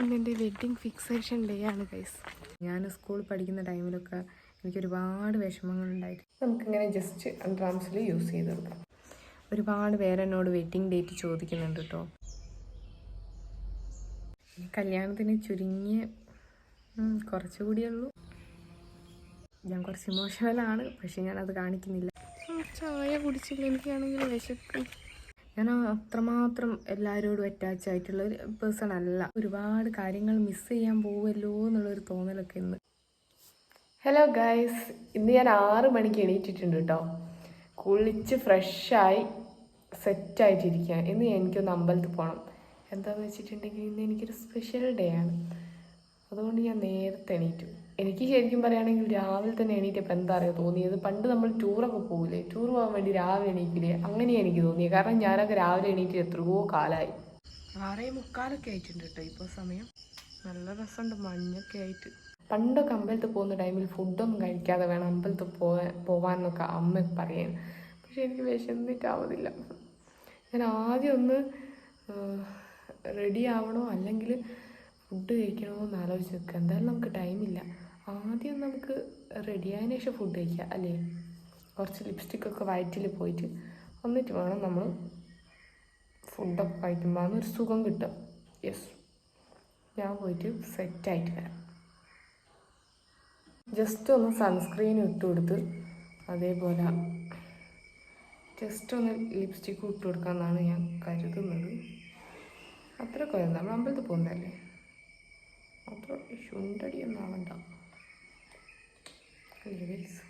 ഇന്ന് എന്റെ wedding fixation day ആണ് ഗൈസ് ഞാൻ സ്കൂൾ പഠിക്കുന്ന ടൈമിലൊക്കെ എനിക്ക് ഒരുപാട് വിഷമങ്ങളുണ്ടായിട്ട് നമുക്കിങ്ങനെ ജസ്റ്റ് അൺട്രാംസിൽ യൂസ് ചെയ്ത് കൊടുക്കാം. ഒരുപാട് പേര് എന്നോട് വെഡ്ഡിങ് ഡേറ്റ് ചോദിക്കുന്നുണ്ട് കേട്ടോ കല്യാണത്തിന് ചുരുങ്ങിയ കുറച്ചുകൂടി കുറച്ചുകൂടിയേ ഉള്ളൂ. ഞാൻ കുറച്ച് ഇമോഷണലാണ് പക്ഷെ ഞാനത് കാണിക്കുന്നില്ല. ചായ കുടിച്ചില്ല. എനിക്കാണെങ്കിൽ വിശക്കും ഞാൻ അത്രമാത്രം എല്ലാവരോടും അറ്റാച്ച് ആയിട്ടുള്ള ഒരു പേഴ്സൺ അല്ല. ഒരുപാട് കാര്യങ്ങൾ മിസ് ചെയ്യാൻ പോവുമല്ലോ എന്നുള്ളൊരു തോന്നലൊക്കെ ഇന്ന്. ഹലോ ഗൈസ് ഇന്ന് ഞാൻ ആറ് മണിക്ക് എണീറ്റിട്ടുണ്ട് കേട്ടോ കുളിച്ച് ഫ്രഷായി സെറ്റായിട്ടിരിക്കുക ഇന്ന് എനിക്കൊന്ന് അമ്പലത്തിൽ പോകണം എന്താണെന്ന് വെച്ചിട്ടുണ്ടെങ്കിൽ ഇന്ന് എനിക്കൊരു സ്പെഷ്യൽ ഡേ ആണ്. അതുകൊണ്ട് ഞാൻ നേരത്തെ എണീറ്റു. എനിക്ക് ശരിക്കും പറയുകയാണെങ്കിൽ രാവിലെ തന്നെ എണീറ്റപ്പോൾ എന്താ അറിയാം തോന്നിയത്? പണ്ട് നമ്മൾ ടൂറൊക്കെ പോകില്ലേ ടൂർ പോകാൻ വേണ്ടി രാവിലെ എണീക്കില്ലേ? അങ്ങനെയാണ് എനിക്ക് തോന്നിയത് കാരണം ഞാനൊക്കെ രാവിലെ എണീറ്റ് എത്രയോ കാലമായി ആറേ മുക്കാലൊക്കെ ആയിട്ടുണ്ട് കേട്ടോ ഇപ്പോൾ സമയം. നല്ല രസമുണ്ട് മഞ്ഞൊക്കെ ആയിട്ട്. പണ്ടൊക്കെ അമ്പലത്തിൽ പോകുന്ന ടൈമിൽ ഫുഡൊന്നും കഴിക്കാതെ വേണം അമ്പലത്തിൽ പോകാൻ പോകാനൊക്കെ അമ്മ പറയാൻ പക്ഷെ എനിക്ക് വിശന്നിട്ടാവുന്നില്ല. ഞാൻ ആദ്യം ഒന്ന് റെഡി ആവണോ? അല്ലെങ്കിൽ ഫുഡ് കഴിക്കണമോ എന്ന് ആലോചിച്ച് നിൽക്കുക. എന്തായാലും നമുക്ക് ടൈമില്ല ആദ്യം നമുക്ക് റെഡിയായതിനു ശേഷം ഫുഡ് കഴിക്കുക അല്ലേ? കുറച്ച് ലിപ്സ്റ്റിക്കൊക്കെ വയറ്റിൽ പോയിട്ട് എന്നിട്ട് വേണം നമ്മൾ ഫുഡൊക്കെ കഴിക്കുമ്പോൾ ഒരു സുഖം കിട്ടും. യെസ് ഞാൻ പോയിട്ട് സെറ്റായിട്ട് വരാം. ജസ്റ്റ് ഒന്ന് സൺസ്ക്രീൻ ഇട്ട് കൊടുത്ത് അതേപോലെ ജസ്റ്റ് ഒന്ന് ലിപ്സ്റ്റിക്ക് ഇട്ട് കൊടുക്കാമെന്നാണ് ഞാൻ കരുതുന്നത്. അത്ര വരുന്നത് നമ്മൾ അമ്പലത്തിൽ പോകുന്നതല്ലേ? അത്ര ശുണ്ടടി ഒന്നും ആവണ്ട അല്ലേ ഗൈസ്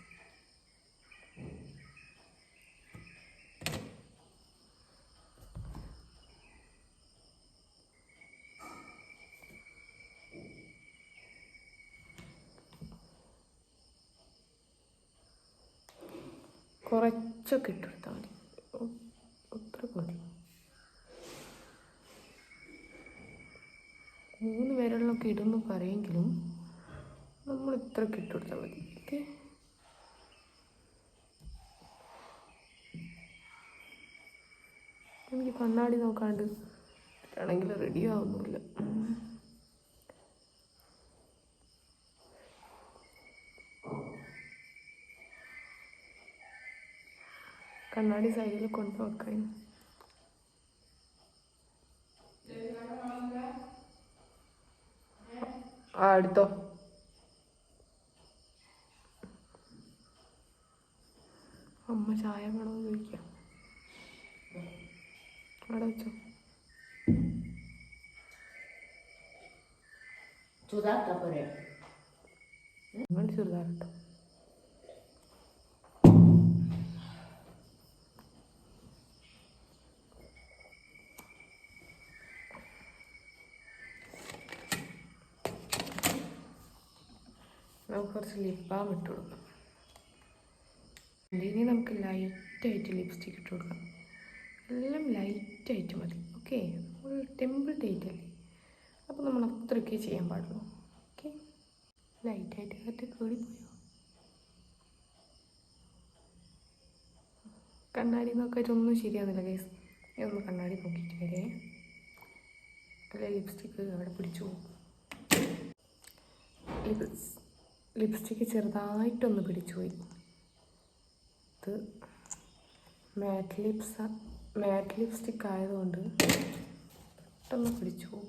കുറച്ചൊക്കെ ഇട്ടെടുത്താൽ മതി. അത്ര മതി. മൂന്ന് പേരുള്ളൊക്കെ ഇടുന്നു പറയെങ്കിലും നമ്മൾ ഇത്രയൊക്കെ ഇട്ടുകൊടുത്താൽ മതി. ഓക്കെ? എനിക്ക് കണ്ണാടി നോക്കാണ്ട്. ആണെങ്കിൽ റെഡി ആവുന്നില്ല. കണ്ണാടി സൈഡിൽ കൊണ്ടുവെക്കാൻ ആ എടുത്തോ. അമ്മ ചായ വേണോ ചോദിക്കാം. അവിടെ വെച്ചോ. ചൂടാക്കാ പോരെ. നിങ്ങൾ കുറച്ച് ലിപ് ബാം ഇട്ട് കൊടുക്കാം ഇനി നമുക്ക് ലൈറ്റായിട്ട് ലിപ്സ്റ്റിക് ഇട്ട് കൊടുക്കാം. എല്ലാം ലൈറ്റായിട്ട് മതി. ഓക്കെ നമ്മൾ ടെമ്പിൾ ഡേറ്റ് അല്ലേ? അപ്പോൾ നമ്മൾ അത്രയൊക്കെ ചെയ്യാൻ പാടുള്ളൂ. ഓക്കെ ലൈറ്റായിട്ട് കറ്റ് കൂടിപ്പോയോ കണ്ണാടി നോക്കിയിട്ട് ഒന്നും ശരിയാകുന്നില്ല കേസ് ഒന്ന് കണ്ണാടി നോക്കിയിട്ട് വരേ. അല്ല? ലിപ്സ്റ്റിക്ക് അവിടെ പിടിച്ചു. പോകും ലിപ്സ്റ്റിക്ക് ചെറുതായിട്ടൊന്ന് പിടിച്ചു പോയി ഇത് മാറ്റ് ലിപ്സ് മാറ്റ് ലിപ്സ്റ്റിക്ക് ആയതുകൊണ്ട് പെട്ടെന്ന് പിടിച്ചു പോകും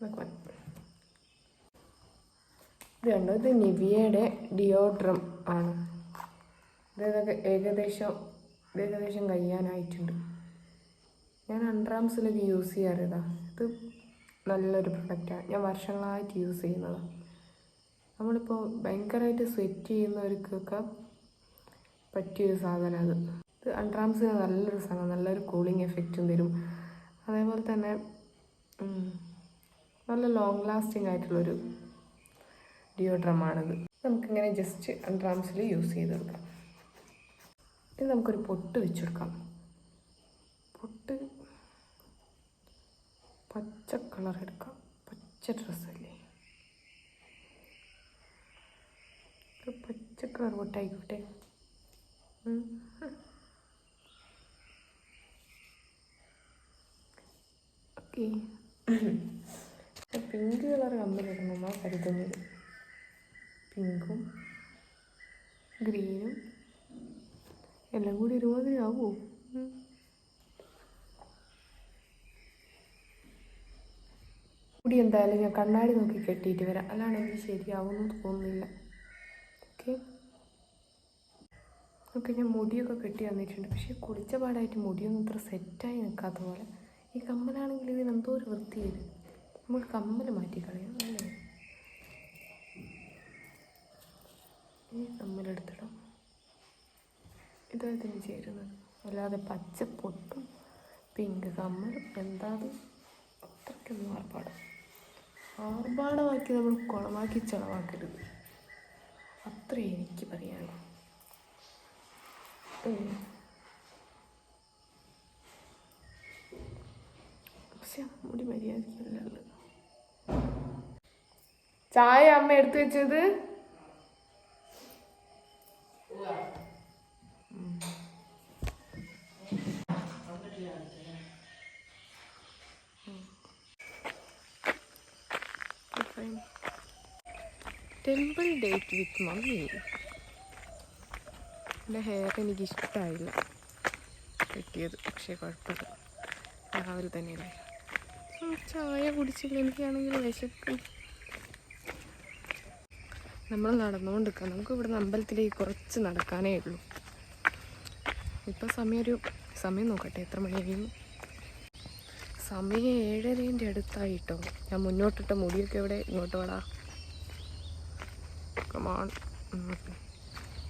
Like മതി. ഇത് ഇത് നിവിയയുടെ ഡിയോഡ്രം ആണ്. ഇതൊക്കെ ഏകദേശം ഏകദേശം കഴിയാനായിട്ടുണ്ട്. ഞാൻ അൺട്രാംസിലൊക്കെ യൂസ് ചെയ്യാറിതാ. ഇത് നല്ലൊരു പ്രൊഡക്റ്റാണ് ഞാൻ വർഷങ്ങളായിട്ട് യൂസ് ചെയ്യുന്നതാണ് നമ്മളിപ്പോൾ ഭയങ്കരമായിട്ട് സ്വെറ്റ് ചെയ്യുന്നവർക്കൊക്കെ പറ്റിയൊരു സാധനം അത് ഇത് അൺട്രാംസിന് നല്ലൊരു സാധനം. നല്ലൊരു കൂളിംഗ് എഫക്റ്റും തരും. അതേപോലെ തന്നെ നല്ല ലോങ് ലാസ്റ്റിംഗ് ആയിട്ടുള്ളൊരു ഡിയോഡ്രമാണിത്. നമുക്കിങ്ങനെ ജസ്റ്റ് അൺട്രാംസിൽ യൂസ് ചെയ്ത് കൊടുക്കാം ഇനി നമുക്കൊരു പൊട്ട് വെച്ച് കൊടുക്കാം പൊട്ട് പച്ച കളർ എടുക്കാം. പച്ച ഡ്രസ്സല്ലേ ഒരു പച്ച കളർ പൊട്ടായിക്കോട്ടെ. ഓക്കെ പിങ്ക് കളർ കമ്പിലിടണമെന്നാണ് കരുതുന്നത്. പിങ്കും ഗ്രീനും. എല്ലാം കൂടി ഒരുമാതിരി ആവുമോ കൂടി എന്തായാലും ഞാൻ കണ്ണാടി നോക്കി കെട്ടിയിട്ട് വരാം. അതാണ് എനിക്ക് ശരിയാവുമെന്ന് തോന്നുന്നില്ല. ഓക്കെ ഓക്കെ ഞാൻ മുടിയൊക്കെ കെട്ടി വന്നിട്ടുണ്ട്. പക്ഷേ കുളിച്ച പാടായിട്ട് മുടിയൊന്നും ഇത്ര സെറ്റായി നിൽക്കാത്ത പോലെ. ഈ കമ്മലാണെങ്കിൽ ഇതിന് എന്തോ ഒരു വൃത്തിയില്ല നമ്മൾ കമ്മൽ മാറ്റിക്കളയാം അല്ലേ? ഈ കമ്മലെടുത്തിടാം ഇതായിരുന്നു ചേരുന്നത്. അല്ലാതെ പച്ച പൊട്ടും പിങ്ക് കമ്മലും എന്താ അത് അത്രയ്ക്കൊന്നും ആർഭാടം ആർഭാടമാക്കി നമ്മൾ കുളമാക്കി ചിലവാക്കരുത് അത്രേ എനിക്ക് പറയാനുള്ളൂ. പക്ഷെ മുടി മര്യാദയ്ക്കല്ല ചായ അമ്മ എടുത്തു വെച്ചത്? ടെമ്പിൾ ഡേറ്റ് വിത്ത് മമ്മി എന്റെ ഹെയർ എനിക്ക് ഇഷ്ടമായില്ല കിട്ടിയത്. പക്ഷേ കുഴപ്പമില്ല. രാവിലെ തന്നെയല്ലേ ചായ കുടിച്ചില്ല. എനിക്കാണെങ്കിൽ വിശക്കും നമ്മൾ നടന്നുകൊണ്ടിരിക്കാം. നമുക്ക് ഇവിടുന്ന് അമ്പലത്തിലേക്ക് കുറച്ച് നടക്കാനേ ഉള്ളൂ. ഇപ്പം സമയം ഒരു സമയം നോക്കട്ടെ. എത്ര മണിയായിരുന്നു സമയം ഏഴരേന്റെ അടുത്തായിട്ടോ. ഞാൻ മുന്നോട്ടിട്ട മുടിയൊക്കെ ഇവിടെ ഇങ്ങോട്ട് വേടാ.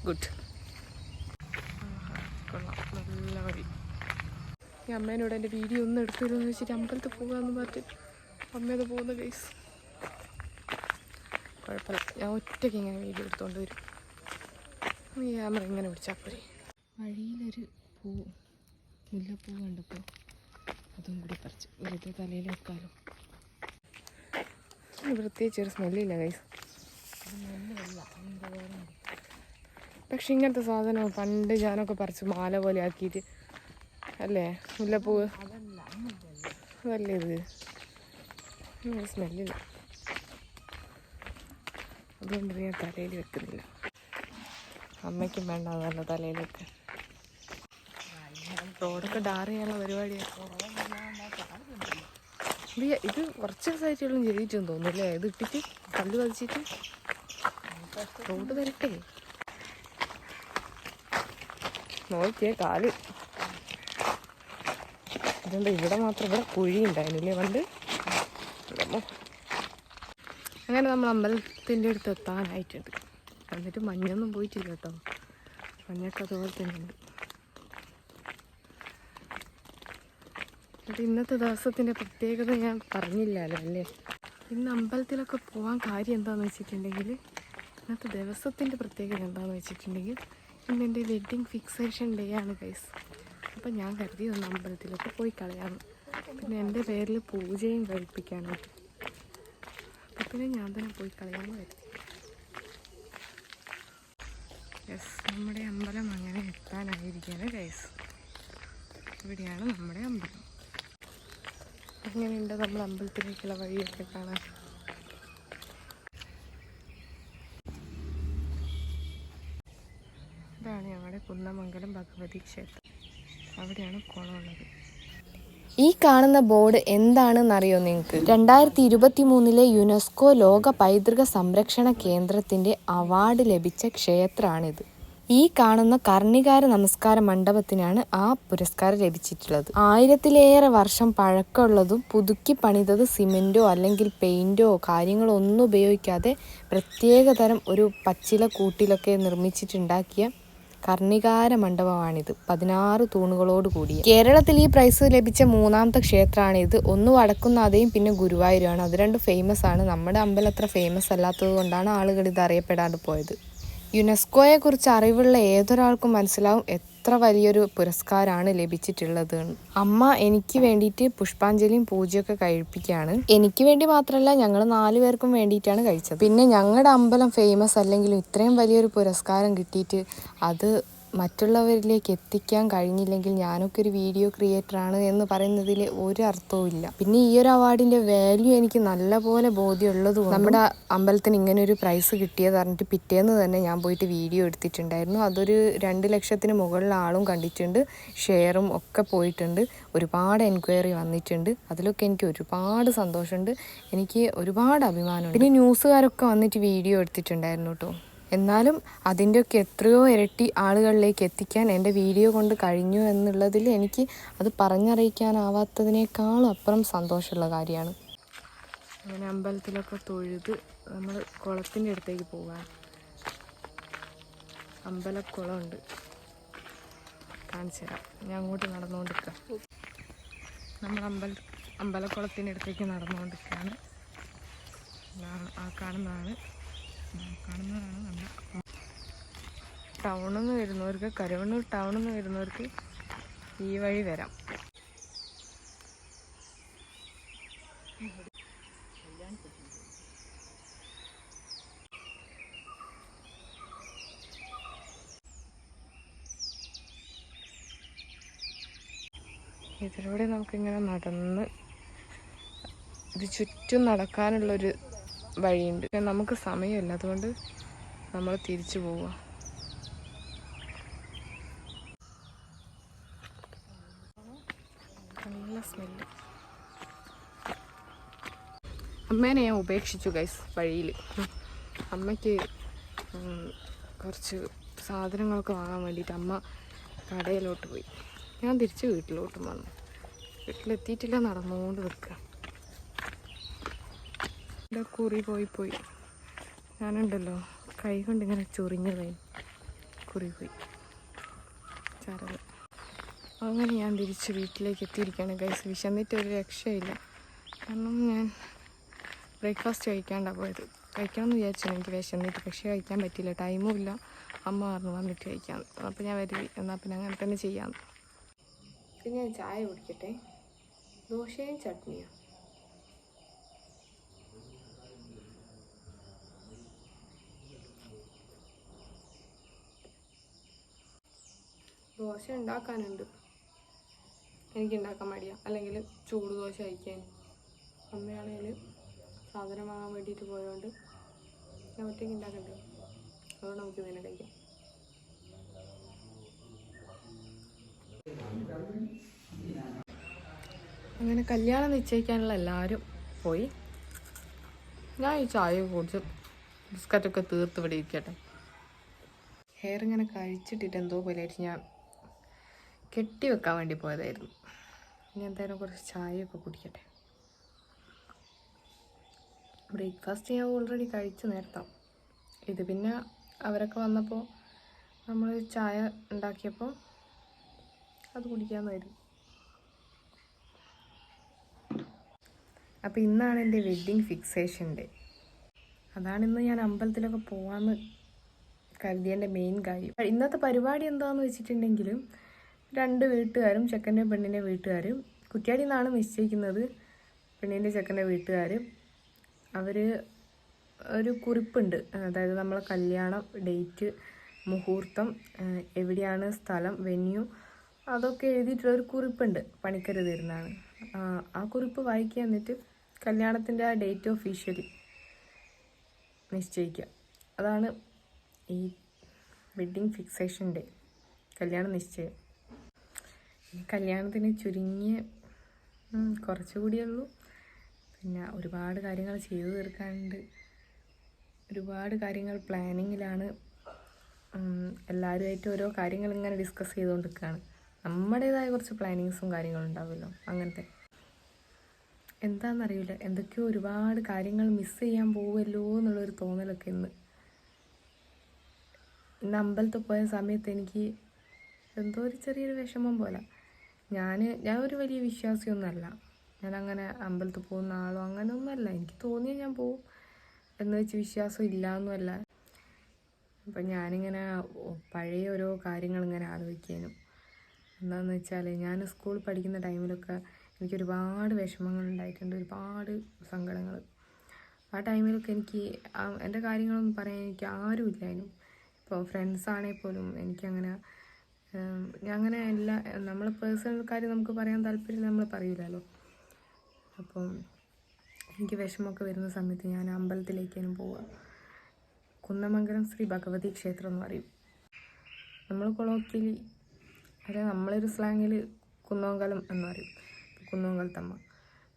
ഗുഡ് കൊള്ളാം. നല്ല മതി ഈ അമ്മേനോട് എന്റെ വീഡിയോ ഒന്ന് എടുത്തിരുന്നു വെച്ചിട്ട് അമ്പലത്തിൽ പോകാമെന്ന് പറഞ്ഞിട്ട് അമ്മയത് പോകുന്ന കേസ് കുഴപ്പമില്ല. ഞാൻ ഒറ്റയ്ക്ക് ഇങ്ങനെ വീഡിയോ എടുത്തുകൊണ്ട് വരും. ഈ ക്യാമറ ഇങ്ങനെ പിടിച്ചാൽ പോരെ. വഴിയിലൊരു പൂ മുല്ലപ്പൂ കണ്ടപ്പോൾ അതും കൂടി പറിച്ച്. വെറുതെ തലയിൽ വെക്കാലോ. പ്രത്യേകിച്ച് ഒരു സ്മെല്ലില്ല കൈസ് പക്ഷെ ഇങ്ങനത്തെ സാധനം പണ്ട് ഞാനൊക്കെ പറിച്ച് മാല പോലെ ആക്കിയിട്ട് അല്ലേ? മുല്ലപ്പൂവ്. അതല്ലേ ഇത്? സ്മെല്ലില്ല അതുകൊണ്ട് ഞാൻ തലയിൽ വെക്കുന്നില്ല. അമ്മയ്ക്കും വേണ്ട അതല്ല തലയിൽ വെക്കാൻ. റോഡൊക്കെ ഡാർ ചെയ്യാനുള്ള പരിപാടിയാണ് ഇത് കുറച്ച് ദിവസമായിട്ടുള്ള ചെയ്തിട്ടെന്ന് തോന്നുന്നു അല്ലേ? ഇത് ഇട്ടിട്ട് കല്ല് പതിച്ചിട്ട് റോഡ് വരട്ടെ. നോക്കിയേ കാൽ. ഇതെന്താ ഇവിടെ മാത്രം ഇവിടെ കുഴി ഉണ്ടായിരുന്നില്ലേ പണ്ട്? അങ്ങനെ നമ്മൾ അമ്പലത്തിന്റെ അടുത്ത് എത്താനായിട്ടുണ്ട്. എന്നിട്ട് മഞ്ഞൊന്നും പോയിട്ടില്ല കേട്ടോ. മഞ്ഞൊക്കെ അതുപോലെ തന്നെയുണ്ട്. എന്നിട്ട് ഇന്നത്തെ ദിവസത്തിന്റെ പ്രത്യേകത ഞാൻ പറഞ്ഞില്ലല്ലോ അല്ലേ? ഇന്ന് അമ്പലത്തിലൊക്കെ പോകാൻ കാര്യം എന്താണെന്ന് വെച്ചിട്ടുണ്ടെങ്കിൽ ഇന്നത്തെ ദിവസത്തിന്റെ പ്രത്യേകത എന്താണെന്ന് വെച്ചിട്ടുണ്ടെങ്കിൽ ഇന്ന് എന്റെ വെഡ്ഡിങ് ഫിക്സേഷൻ ഡേ ആണ് ഗൈസ് അപ്പം ഞാൻ കരുതി ഒന്ന് അമ്പലത്തിലൊക്കെ പോയി കളയാം പിന്നെ എന്റെ പേരിൽ പൂജയും കഴിപ്പിക്കാനും. അപ്പം പിന്നെ ഞാൻ തന്നെ പോയി കളയാമെന്ന് കരുതി. യെസ് നമ്മുടെ അമ്പലം അങ്ങനെ എത്താനായിരിക്കുകയാണ് ഗൈസ് ഇവിടെയാണ് നമ്മുടെ അമ്പലം. അങ്ങനെയുണ്ട് നമ്മൾ അമ്പലത്തിലേക്കുള്ള വഴിയൊക്കെ കാണാൻ? ഇതാണ് ഞങ്ങളുടെ കുന്നമംഗലം ഭഗവതി ക്ഷേത്രം. അവിടെയാണ് കുളമുള്ളത് ഈ കാണുന്ന ബോർഡ് എന്താണെന്നറിയോ നിങ്ങൾക്ക്? രണ്ടായിരത്തി ഇരുപത്തി മൂന്നിലെ യുനെസ്കോ ലോക പൈതൃക സംരക്ഷണ കേന്ദ്രത്തിന്റെ അവാർഡ് ലഭിച്ച ക്ഷേത്രമാണിത്. ഈ കാണുന്ന കർണികാര നമസ്കാര മണ്ഡപത്തിനാണ് ആ പുരസ്കാരം ലഭിച്ചിട്ടുള്ളത്. ആയിരത്തിലേറെ വർഷം പഴക്കമുള്ളതും പുതുക്കി പണിതത് സിമെന്റോ അല്ലെങ്കിൽ പെയിന്റോ കാര്യങ്ങളോ ഒന്നും ഉപയോഗിക്കാതെ പ്രത്യേക തരം ഒരു പച്ചില കൂട്ടിലൊക്കെ നിർമ്മിച്ചിട്ടുണ്ടാക്കിയ കർണികാര മണ്ഡപമാണിത്. പതിനാറ് തൂണുകളോട് കൂടി കേരളത്തിൽ ഈ പ്രൈസ് ലഭിച്ച മൂന്നാമത്തെ ക്ഷേത്രമാണിത്. ഒന്ന് വടക്കുന്നാഥയും പിന്നെ ഗുരുവായൂരാണ് അത് രണ്ടും ഫേമസ് ആണ്. നമ്മുടെ അമ്പലം അത്ര ഫേമസ് അല്ലാത്തത് കൊണ്ടാണ് ആളുകൾ ഇത് അറിയപ്പെടാണ്ട് പോയത്. യുനെസ്കോയെ കുറിച്ച് അറിവുള്ള ഏതൊരാൾക്കും മനസ്സിലാവും എത്ര വലിയൊരു പുരസ്കാരമാണ് ലഭിച്ചിട്ടുള്ളത്. അമ്മ എനിക്ക് വേണ്ടിയിട്ട് പുഷ്പാഞ്ജലിയും പൂജയൊക്കെ കഴിപ്പിക്കുകയാണ്. എനിക്ക് വേണ്ടി മാത്രമല്ല ഞങ്ങൾ നാലു പേർക്കും വേണ്ടിയിട്ടാണ് കഴിച്ചത്. പിന്നെ ഞങ്ങളുടെ അമ്പലം ഫേമസ് അല്ലെങ്കിലും ഇത്രയും വലിയൊരു പുരസ്കാരം കിട്ടിയിട്ട് അത് മറ്റുള്ളവരിലേക്ക് എത്തിക്കാൻ കഴിഞ്ഞില്ലെങ്കിൽ ഞാനൊക്കെ ഒരു വീഡിയോ ക്രിയേറ്ററാണ് എന്ന് പറയുന്നതിൽ ഒരു അർത്ഥവും ഇല്ല. പിന്നെ ഈ ഒരു അവാർഡിന്റെ വാല്യൂ എനിക്ക് നല്ലപോലെ ബോധ്യമുള്ളത് നമ്മുടെ അമ്പലത്തിന് ഇങ്ങനെ ഒരു പ്രൈസ് കിട്ടിയത് പറഞ്ഞിട്ട് പിറ്റേന്ന് തന്നെ ഞാൻ പോയിട്ട് വീഡിയോ എടുത്തിട്ടുണ്ടായിരുന്നു. അതൊരു രണ്ട് ലക്ഷത്തിന് മുകളിൽ ആളും കണ്ടിട്ടുണ്ട്. ഷെയറും ഒക്കെ പോയിട്ടുണ്ട്. ഒരുപാട് എൻക്വയറി വന്നിട്ടുണ്ട്. അതിലൊക്കെ എനിക്ക് ഒരുപാട് സന്തോഷമുണ്ട്. എനിക്ക് ഒരുപാട് അഭിമാനമുണ്ട്. പിന്നെ ന്യൂസുകാരൊക്കെ വന്നിട്ട് വീഡിയോ എടുത്തിട്ടുണ്ടായിരുന്നു കേട്ടോ എന്നാലും അതിന്റെയൊക്കെ എത്രയോ ഇരട്ടി ആളുകളിലേക്ക് എത്തിക്കാൻ എന്റെ വീഡിയോ കൊണ്ട് കഴിഞ്ഞു എന്നുള്ളതിൽ എനിക്ക് അത് പറഞ്ഞറിയിക്കാനാവാത്തതിനേക്കാളും അപ്പുറം സന്തോഷമുള്ള കാര്യമാണ്. അങ്ങനെ അമ്പലത്തിലൊക്കെ തൊഴുത് നമ്മൾ കുളത്തിന്റെ അടുത്തേക്ക് പോകാൻ അമ്പലക്കുളമുണ്ട്. കാണിച്ചു തരാം ഞാൻ അങ്ങോട്ട് നടന്നുകൊണ്ടിരിക്കാം. നമ്മൾ അമ്പല അമ്പലക്കുളത്തിന്റെ അടുത്തേക്ക് നടന്നുകൊണ്ടിരിക്കുകയാണ്. ആ കാണുന്നതാണ്. കാണുന്നതാണ് നമ്മുടെ ടൗണിൽ നിന്ന് വരുന്നവർക്ക് കരുവണ്ണൂർ ടൗണിൽ നിന്ന് വരുന്നവർക്ക് ഈ വഴി വരാം. ഇതിലൂടെ നമുക്കിങ്ങനെ നടന്ന് ഇത് ചുറ്റും നടക്കാനുള്ളൊരു വഴിയുണ്ട്. നമുക്ക് സമയമില്ല. അതുകൊണ്ട് നമ്മൾ തിരിച്ചു പോവുക. നല്ല സ്മെല്ല് അമ്മേനെ ഞാൻ ഉപേക്ഷിച്ചു ഗൈസ് വഴിയിൽ. അമ്മയ്ക്ക് കുറച്ച് സാധനങ്ങളൊക്കെ വാങ്ങാൻ വേണ്ടിയിട്ട് അമ്മ കടയിലോട്ട് പോയി. ഞാൻ തിരിച്ച് വീട്ടിലോട്ടും വന്നു. വീട്ടിലെത്തിയിട്ടില്ല നടന്നുകൊണ്ട് നിൽക്കുക. എന്റെ കുറി പോയി പോയി. ഞാനുണ്ടല്ലോ കൈ കൊണ്ട് ഇങ്ങനെ ചൊറിഞ്ഞതായി. കുറി പോയി. ചരവ്. അങ്ങനെ ഞാൻ തിരിച്ച് വീട്ടിലേക്ക് എത്തിയിരിക്കുകയാണ് ഗൈസ് വിശന്നിട്ട് ഒരു രക്ഷയില്ല. കാരണം ഞാൻ ബ്രേക്ക്ഫാസ്റ്റ് കഴിക്കാണ്ടാണ് പോയത്. കഴിക്കണം എന്ന് വിചാരിച്ചു എനിക്ക് വിശന്നിട്ട് പക്ഷേ കഴിക്കാൻ പറ്റില്ല ടൈമും ഇല്ല. അമ്മ പറഞ്ഞു വന്നിട്ട് കഴിക്കാൻ അപ്പോൾ ഞാൻ വരും. എന്നാൽ പിന്നെ അങ്ങനെ തന്നെ ചെയ്യാം പിന്നെ ഞാൻ ചായ കുടിക്കട്ടെ. ദോശയും ചട്നിയും. ദോശ ഉണ്ടാക്കാനുണ്ട്. എനിക്ക് ഉണ്ടാക്കാൻ മടിയാ. അല്ലെങ്കിൽ ചൂട് ദോശ കഴിക്കാൻ. അമ്മയാണെങ്കിൽ സാധനം വാങ്ങാൻ വേണ്ടിയിട്ട് പോയതുകൊണ്ട് ഞാൻ ഒറ്റയ്ക്ക് ഉണ്ടാക്കണ്ടേ? അതുകൊണ്ട് നമുക്ക് ഇതിനെ കഴിക്കാം. അങ്ങനെ കല്യാണം നിശ്ചയിക്കാനുള്ള എല്ലാവരും പോയി. ഞാൻ ഈ ചായ കുടിച്ച് ബിസ്ക്കറ്റൊക്കെ തീർത്ത് ഇവിടെ ഇരിക്കട്ടെ. ഹെയർ ഇങ്ങനെ കഴിച്ചിട്ടിട്ട് എന്തോ പോലെ ആയിട്ട് ഞാൻ കെട്ടി വെക്കാൻ വേണ്ടി പോയതായിരുന്നു. ഇനി എന്തായാലും കുറച്ച് ചായയൊക്കെ കുടിക്കട്ടെ. ബ്രേക്ക്ഫാസ്റ്റ് ഞാൻ ഓൾറെഡി കഴിച്ചു നേരത്താം. ഇത് പിന്നെ അവരൊക്കെ വന്നപ്പോൾ നമ്മൾ ചായ ഉണ്ടാക്കിയപ്പോൾ അത് കുടിക്കാമെന്നായിരുന്നു അപ്പോൾ ഇന്നാണ് എന്റെ വെഡ്ഡിങ് ഫിക്സേഷൻ ഡേ അതാണ് ഇന്ന് ഞാൻ അമ്പലത്തിലൊക്കെ പോകാമെന്ന് കരുതിയതിന്റെ മെയിൻ കാര്യം. ഇന്നത്തെ പരിപാടി എന്താണെന്ന് വെച്ചിട്ടുണ്ടെങ്കിൽ രണ്ട് വീട്ടുകാരും ചെക്കന്റെ പെണ്ണിന്റെ വീട്ടുകാരും. കുറ്റ്യാടി നിന്നാണ് നിശ്ചയിക്കുന്നത് പെണ്ണിന്റെ ചെക്കന്റെ വീട്ടുകാർ അവർ ഒരു കുറിപ്പുണ്ട്. അതായത് നമ്മളെ കല്യാണം ഡേറ്റ് മുഹൂർത്തം എവിടെയാണ് സ്ഥലം വെന്യൂ അതൊക്കെ എഴുതിയിട്ടുള്ള ഒരു കുറിപ്പുണ്ട് പണിക്കർ തരുന്നതാണ്. ആ, കുറിപ്പ് വായിക്കുക എന്നിട്ട് കല്യാണത്തിന്റെ ആ ഡേറ്റ് ഒഫീഷ്യലി നിശ്ചയിക്കുക. അതാണ് ഈ വെഡ്ഡിങ് ഫിക്സേഷൻ ഡേ കല്യാണ നിശ്ചയം. കല്യാണത്തിന് ചുരുങ്ങിയ കുറച്ചുകൂടിയേ ഉള്ളൂ. പിന്നെ ഒരുപാട് കാര്യങ്ങൾ ചെയ്തു തീർക്കാനുണ്ട്. ഒരുപാട് കാര്യങ്ങൾ പ്ലാനിങ്ങിലാണ് എല്ലാവരുമായിട്ട് ഓരോ കാര്യങ്ങൾ ഇങ്ങനെ ഡിസ്കസ് ചെയ്തുകൊണ്ടിരിക്കുകയാണ്. നമ്മുടേതായ കുറച്ച് പ്ലാനിങ്സും കാര്യങ്ങളും ഉണ്ടാവുമല്ലോ അങ്ങനത്തെ. എന്താണെന്നറിയില്ല എന്തൊക്കെയോ ഒരുപാട് കാര്യങ്ങൾ മിസ് ചെയ്യാൻ പോവുമല്ലോ എന്നുള്ളൊരു തോന്നലൊക്കെ ഇന്ന്. ഇന്ന് അമ്പലത്തിൽ പോയ സമയത്ത് എനിക്ക് എന്തോ ഒരു ചെറിയൊരു വിഷമം പോലെ. ഞാൻ ഞാൻ ഒരു വലിയ വിശ്വാസിയൊന്നുമല്ല. ഞാൻ അങ്ങനെ അമ്പലത്തിൽ പോകുന്ന ആളോ അങ്ങനെ ഒന്നുമല്ല എനിക്ക് തോന്നിയാൽ ഞാൻ പോവും എന്ന് വെച്ച് വിശ്വാസം ഇല്ല എന്നുമല്ല അപ്പം ഞാനിങ്ങനെ പഴയ ഓരോ കാര്യങ്ങൾ ഇങ്ങനെ ആലോചിക്കാനും. എന്താണെന്ന് വെച്ചാൽ ഞാൻ സ്കൂളിൽ പഠിക്കുന്ന ടൈമിലൊക്കെ എനിക്ക് ഒരുപാട് വിഷമങ്ങൾ ഉണ്ടായിട്ടുണ്ട്. ഒരുപാട് സങ്കടങ്ങൾ. ആ ടൈമിലൊക്കെ എനിക്ക് എന്റെ കാര്യങ്ങളൊന്നും പറയാൻ എനിക്ക് ആരും ഇല്ലായിരുന്നു ഇപ്പോൾ ഫ്രണ്ട്സ് ആണെങ്കിൽ പോലും എനിക്കങ്ങനെ അങ്ങനെ എല്ലാ നമ്മൾ പേഴ്സണൽ കാര്യം നമുക്ക് പറയാൻ താല്പര്യം നമ്മൾ പറയില്ലല്ലോ അപ്പം എനിക്ക് വിഷമമൊക്കെ വരുന്ന സമയത്ത് ഞാൻ അമ്പലത്തിലേക്കാനും പോവുക. കുന്നമംഗലം ശ്രീ ഭഗവതി ക്ഷേത്രം എന്ന് പറയും. നമ്മൾ കൊളോക്കിലി അതായത് നമ്മളൊരു സ്ലാങ്ങിൽ കുന്നോങ്കലം എന്ന് പറയും. കുന്നമംഗലത്തമ്മ.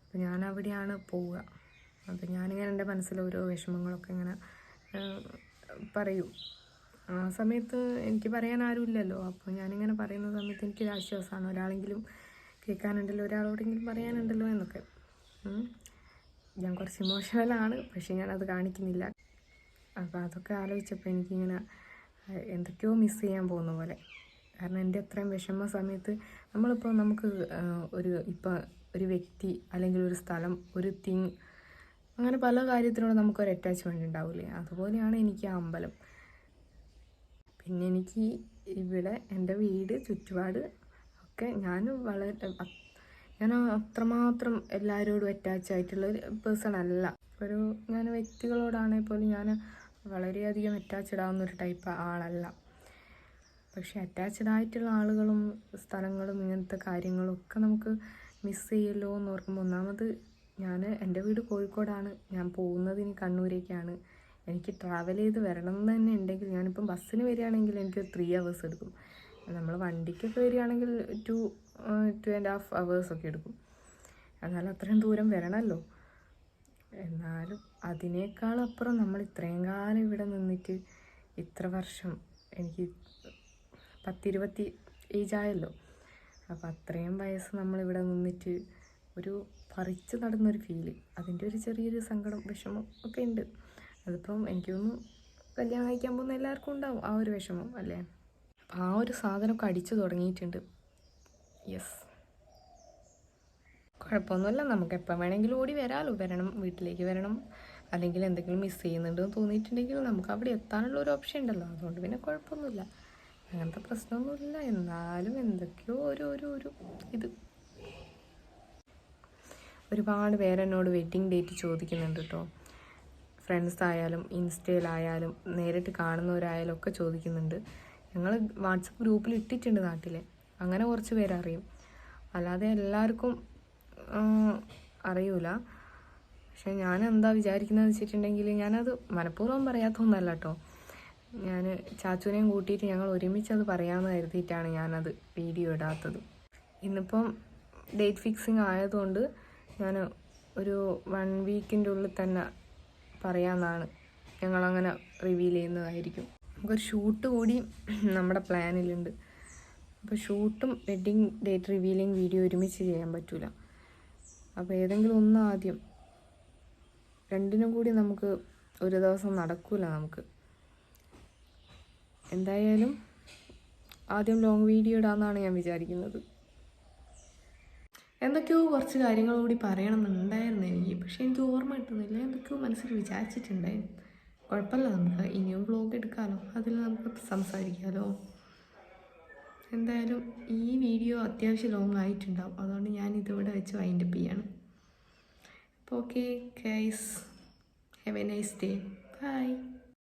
അപ്പോൾ ഞാൻ അവിടെയാണ് പോവുക. അപ്പോൾ ഞാനിങ്ങനെ എന്റെ മനസ്സിൽ ഓരോ വിഷമങ്ങളൊക്കെ ഇങ്ങനെ പറയും. ആ സമയത്ത് എനിക്ക് പറയാൻ ആരുമില്ലല്ലോ. അപ്പോൾ ഞാനിങ്ങനെ പറയുന്ന സമയത്ത് എനിക്കൊരു ആശ്വാസമാണ് ഒരാളെങ്കിലും കേൾക്കാനുണ്ടല്ലോ ഒരാളോടെങ്കിലും പറയാനുണ്ടല്ലോ എന്നൊക്കെ. ഞാൻ കുറച്ച് ഇമോഷണലാണ് പക്ഷേ ഞാനത് കാണിക്കുന്നില്ല. അപ്പോൾ അതൊക്കെ ആലോചിച്ചപ്പോൾ എനിക്കിങ്ങനെ എന്തൊക്കെയോ മിസ് ചെയ്യാൻ പോകുന്ന പോലെ. കാരണം എന്റെ അത്രയും വിഷമ സമയത്ത് നമ്മളിപ്പോൾ നമുക്ക് ഒരു ഇപ്പോൾ ഒരു വ്യക്തി അല്ലെങ്കിൽ ഒരു സ്ഥലം ഒരു തിങ് അങ്ങനെ പല കാര്യത്തിനോട് നമുക്കൊരു അറ്റാച്ച്മെന്റ് ഉണ്ടാവില്ലേ? അതുപോലെയാണ് എനിക്ക് ആ അമ്പലം. പിന്നെ എനിക്ക് ഇവിടെ എന്റെ വീട് ചുറ്റുപാട് ഒക്കെ ഞാൻ വളരെ ഞാൻ അത്രമാത്രം എല്ലാവരോടും അറ്റാച്ച് ആയിട്ടുള്ള ഒരു പേഴ്സൺ അല്ല. ഒരു ഞാൻ വ്യക്തികളോടാണെങ്കിൽ പോലും ഞാൻ വളരെയധികം അറ്റാച്ച്ഡ് ആവുന്ന ഒരു ടൈപ്പ് ആളല്ല. പക്ഷേ അറ്റാച്ച്ഡ് ആയിട്ടുള്ള ആളുകളും സ്ഥലങ്ങളും ഇങ്ങനത്തെ കാര്യങ്ങളും ഒക്കെ നമുക്ക് മിസ് ചെയ്യല്ലോ എന്ന് ഓർക്കുമ്പോൾ ഒന്നാമത് ഞാൻ എന്റെ വീട് കോഴിക്കോടാണ്. ഞാൻ പോകുന്നത് ഇനി കണ്ണൂരേക്കാണ്. എനിക്ക് ട്രാവൽ ചെയ്ത് വരണം എന്ന് തന്നെ ഉണ്ടെങ്കിൽ ഞാനിപ്പം ബസ്സിന് വരികയാണെങ്കിൽ എനിക്ക് ത്രീ അവേഴ്സ് എടുക്കും. നമ്മൾ വണ്ടിക്കൊക്കെ വരികയാണെങ്കിൽ two to and half hours ഒക്കെ എടുക്കും. എന്നാലും അത്രയും ദൂരം വരണമല്ലോ എന്നാലും അതിനേക്കാൾ അപ്പുറം നമ്മൾ ഇത്രയും കാലം ഇവിടെ നിന്നിട്ട് ഇത്ര വർഷം എനിക്ക് പത്തിരുപത്തി ഏജായല്ലോ അപ്പോൾ അത്രയും വയസ്സ് നമ്മളിവിടെ നിന്നിട്ട് ഒരു പറിച്ച് നടന്നൊരു ഫീൽ അതിന്റെ ഒരു ചെറിയൊരു സങ്കടം വിഷമം ഒക്കെ ഉണ്ട്. അതിപ്പം എനിക്ക് തോന്നുന്നു കല്യാണം കഴിക്കാൻ പോകുന്ന എല്ലാവർക്കും ഉണ്ടാവും. ആ ഒരു വിഷമം അല്ലേ? അപ്പം ആ ഒരു സാധനമൊക്കെ അടിച്ചു തുടങ്ങിയിട്ടുണ്ട്. യെസ് കുഴപ്പമൊന്നുമില്ല. നമുക്ക് എപ്പോൾ വേണമെങ്കിലും ഓടി വരാമല്ലോ വരണം വീട്ടിലേക്ക് വരണം. അല്ലെങ്കിൽ എന്തെങ്കിലും മിസ് ചെയ്യുന്നുണ്ടെന്ന് തോന്നിയിട്ടുണ്ടെങ്കിൽ നമുക്ക് അവിടെ എത്താനുള്ള ഒരു ഓപ്ഷൻ ഉണ്ടല്ലോ. അതുകൊണ്ട് പിന്നെ കുഴപ്പമൊന്നുമില്ല. അങ്ങനത്തെ പ്രശ്നമൊന്നുമില്ല. എന്നാലും എന്തൊക്കെയോ ഒരു ഒരു ഒരു ഇത്. ഒരുപാട് പേരെന്നോട് വെഡ്ഡിങ് ഡേറ്റ് ചോദിക്കുന്നുണ്ട് കേട്ടോ ഫ്രണ്ട്സ് ആയാലും ഇൻസ്റ്റയിലായാലും നേരിട്ട് കാണുന്നവരായാലും ഒക്കെ ചോദിക്കുന്നുണ്ട്. ഞങ്ങൾ വാട്സപ്പ് ഗ്രൂപ്പിൽ ഇട്ടിട്ടുണ്ട് നാട്ടിലെ. അങ്ങനെ കുറച്ച് പേരറിയും. അല്ലാതെ എല്ലാവർക്കും അറിയൂല. പക്ഷെ ഞാൻ എന്താ വിചാരിക്കുന്നത് വെച്ചിട്ടുണ്ടെങ്കിൽ ഞാനത് മനഃപൂർവം പറയാത്തൊന്നല്ല കേട്ടോ ഞാൻ ചാച്ചുവിനെയും കൂട്ടിയിട്ട് ഞങ്ങൾ ഒരുമിച്ച് അത് പറയാമെന്ന് കരുതിയിട്ടാണ് ഞാനത് വീഡിയോ ഇടാത്തത്. ഇന്നിപ്പം ഡേറ്റ് ഫിക്സിങ് ആയതുകൊണ്ട് ഞാൻ ഒരു വൺ വീക്കിന്റെ ഉള്ളിൽ തന്നെ പറയാമെന്നാണ് ഞങ്ങളങ്ങനെ റിവീൽ ചെയ്യുന്നതായിരിക്കും. നമുക്കൊരു ഷൂട്ട് കൂടി നമ്മുടെ പ്ലാനിലുണ്ട് അപ്പോൾ ഷൂട്ടും വെഡ്ഡിങ് ഡേറ്റ് റിവീലിംഗ് വീഡിയോ ഒരുമിച്ച് ചെയ്യാൻ പറ്റൂല. അപ്പോൾ ഏതെങ്കിലും ഒന്ന് ആദ്യം രണ്ടിനും കൂടി നമുക്ക് ഒരു ദിവസം നടക്കൂല നമുക്ക്. എന്തായാലും ആദ്യം ലോങ് വീഡിയോ ഇടാമെന്നാണ് ഞാൻ വിചാരിക്കുന്നത്. എന്തൊക്കെയോ കുറച്ച് കാര്യങ്ങൾ കൂടി പറയണമെന്നുണ്ടായിരുന്നു എനിക്ക്. പക്ഷെ എനിക്ക് ഓർമ്മ കിട്ടുന്നില്ല. എന്തൊക്കെയോ മനസ്സിൽ വിചാരിച്ചിട്ടുണ്ടായിരുന്നു കുഴപ്പമില്ല. നമുക്ക് ഇനിയും വ്ലോഗ് എടുക്കാമല്ലോ അതിൽ നമുക്ക് സംസാരിക്കാമല്ലോ എന്തായാലും ഈ വീഡിയോ അത്യാവശ്യം ലോങ് ആയിട്ടുണ്ടാവും. അതുകൊണ്ട് ഞാൻ ഇതിവിടെ വെച്ച് വൈൻഡപ്പ് ചെയ്യാണ്. അപ്പോൾ okay guys have a nice day bye